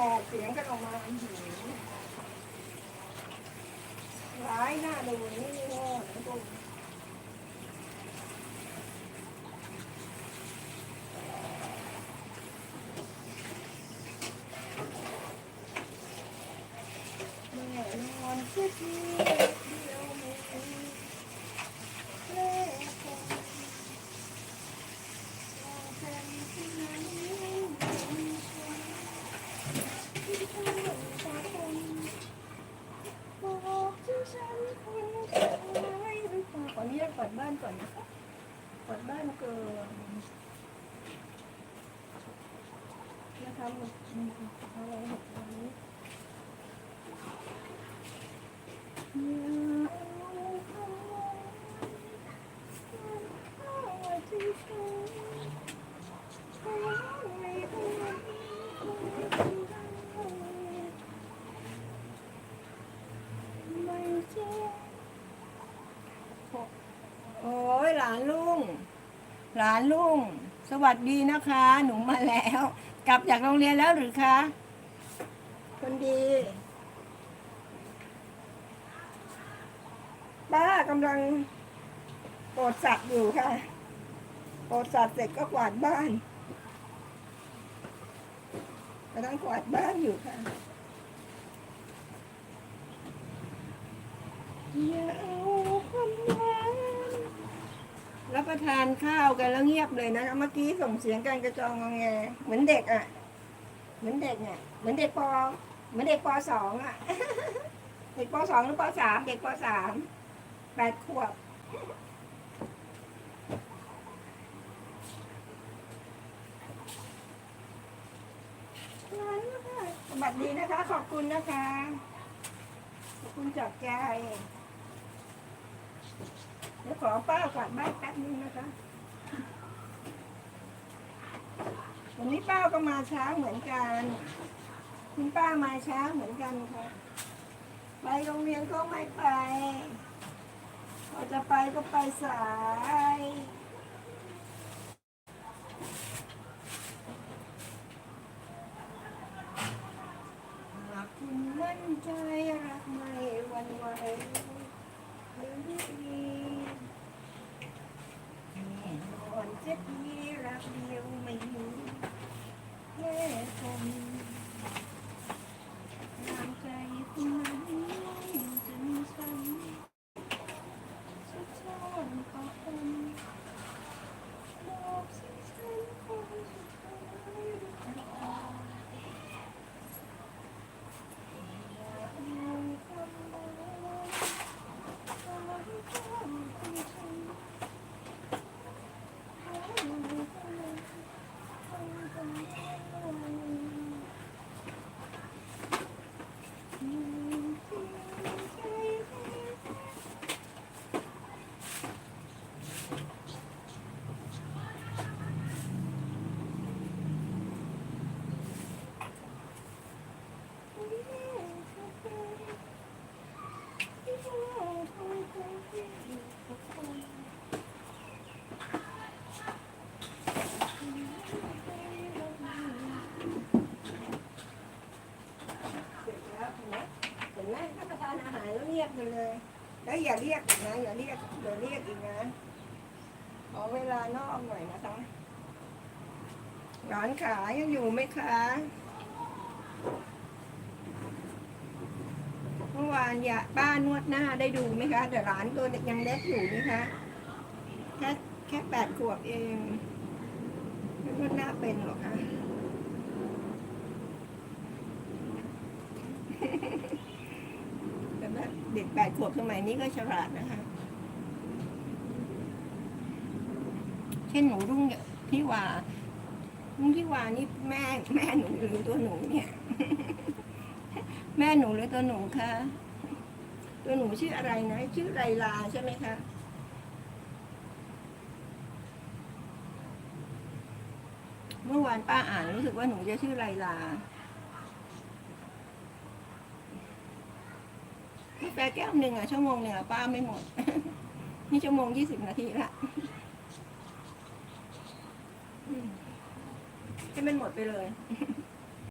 ออกเสียงกันออกมาอื้อหือร้ายหน้าดูนี่นี่โง่นะพวกแม่นอนเสียทีเดียวไม่มีแม่คงรอแฟนที่ไหนไม่มีชมที่เธอตาคงบอกที่ฉันคนไว้หรือ เปล่าขออนุญาตเปิดบ้านก่อนนะคะเปิดบ้านเกินนะคะหมดอะไรหมดวันนี้ โอ้ย หลานลุงหลานลุงสวัสดีนะคะ หนูมาแล้ว กลับจากโรงเรียนแล้วหรือคะคนดีป้ากำลังโปรดสัตว์อยู่ค่ะโปรดสัตว์เสร็จก็กวาดบ้านกำลังกวาดบ้านอยู่ค่ะอย่าเอาความหวานรับ ประทานข้าวกันแล้วเงียบเลยนะเมื่อกี้ส่งเสียงกันกระจองงอแงเหมือนเด็กอะ เหมือนเด็กเนี่ยเหมือนเด็กปเหมือนเด็กปสองอะ เด็กปสองหรือปสามเด็กปสามแปดขวบสวัสดีนะคะ ขอบคุณนะคะ ขอบคุณจากใจ เดี๋ยวขอป้ากวาดบ้านแป๊บนึงนะคะ วันนี้ป้าก็มาช้าเหมือนกัน คุณป้ามาช้าเหมือนกันค่ะ ไปโรงเรียนก็ไม่ไปพอจะไปก็ไปสายหากคุณมั่นใจรักไม่หวันไหวหรือดีแน่ นอนจะดีรักเดียวไม่มีแค่คนน้ำใจคุณนั้นจนฉันสุดทนก็คนบอกสิฉันคนสุดท้ายหรือเปล่า เสร็จแล้วเห็นไหมเห็นไหมถ้าประทานอาหารแล้ว เรียกกันเลย แล้วอย่าเรียกอีกนะ อย่าเรียกอย่าเรียกอีกนะขอเวลานอกหน่อยนะคะร้านขายยังอยู่ไหมคะ เมื่อวานยาป้านวดหน้าได้ดูไหมคะ แต่ร้านตัวยังเล็กอยู่นี่คะแค่แค่แปดขวบเองไม่นวดหน้าเป็นหรอคะแต่แบบเด็กแปดขวบสมัยนี้ก็ฉลาดนะคะ เช่นหนูรุ่งที่ว่ารุ่งที่ว่านี่แม่แม่หนูหรือตัวหนูเนี่ย แม่หนูหรือตัวหนูคะ ตัวหนูชื่ออะไรนะ ชื่อไรลาใช่ไหมคะเมื่อวานป้าอ่านรู้สึกว่าหนูจะชื่อไรลากาแฟแก้วหนึ่งอะชั่วโมงหนึ่งอะป้าไม่หมด นี่ชั่วโมงยี่สิบนาทีละให้มันหมดไปเลย